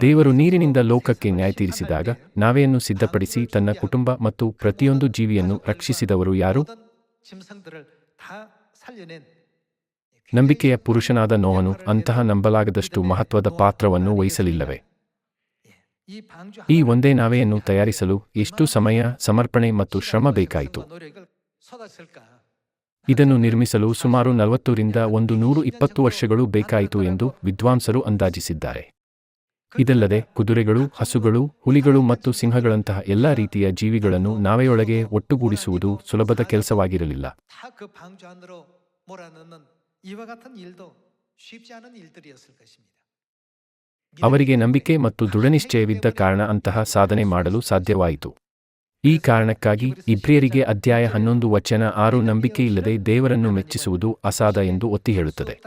ದೇವರು ನೀರಿನಿಂದ ಲೋಕಕ್ಕೆ ನ್ಯಾಯ ತೀರಿಸಿದಾಗ ನಾವೆಯನ್ನು ಸಿದ್ಧಪಡಿಸಿ ತನ್ನ ಕುಟುಂಬ ಮತ್ತು ಪ್ರತಿಯೊಂದು ಜೀವಿಯನ್ನು ರಕ್ಷಿಸಿದವರು ಯಾರು? ನಂಬಿಕೆಯ ಪುರುಷನಾದ ನೋಹನು ಅಂತಹ ನಂಬಲಾಗದಷ್ಟು ಮಹತ್ವದ ಪಾತ್ರವನ್ನು ವಹಿಸಲಿಲ್ಲವೆ? ಈ ಒಂದೇ ನಾವೆಯನ್ನು ತಯಾರಿಸಲು ಎಷ್ಟು ಸಮಯ, ಸಮರ್ಪಣೆ ಮತ್ತು ಶ್ರಮ ಬೇಕಾಯಿತು? ಇದನ್ನು ನಿರ್ಮಿಸಲು ಸುಮಾರು ನಲವತ್ತರಿಂದ ಒಂದು ನೂರು ಇಪ್ಪತ್ತು ವರ್ಷಗಳು ಬೇಕಾಯಿತು ಎಂದು ವಿದ್ವಾಂಸರು ಅಂದಾಜಿಸಿದ್ದಾರೆ. ಇದಲ್ಲದೆ ಕುದುರೆಗಳು, ಹಸುಗಳು, ಹುಲಿಗಳು ಮತ್ತು ಸಿಂಹಗಳಂತಹ ಎಲ್ಲಾ ರೀತಿಯ ಜೀವಿಗಳನ್ನು ನಾವೆಯೊಳಗೆ ಒಟ್ಟುಗೂಡಿಸುವುದು ಸುಲಭದ ಕೆಲಸವಾಗಿರಲಿಲ್ಲ. ಅವರಿಗೆ ನಂಬಿಕೆ ಮತ್ತು ದೃಢನಿಶ್ಚಯವಿದ್ದ ಕಾರಣ ಅಂತಹ ಸಾಧನೆ ಮಾಡಲು ಸಾಧ್ಯವಾಯಿತು. ಈ ಕಾರಣಕ್ಕಾಗಿ ಇಬ್ರಿಯರಿಗೆ ಅಧ್ಯಾಯ ಹನ್ನೊಂದು ವಚನ ಆರು ನಂಬಿಕೆಯಿಲ್ಲದೆ ದೇವರನ್ನು ಮೆಚ್ಚಿಸುವುದು ಅಸಾಧ ಎಂದು ಒತ್ತಿ ಹೇಳುತ್ತದೆ.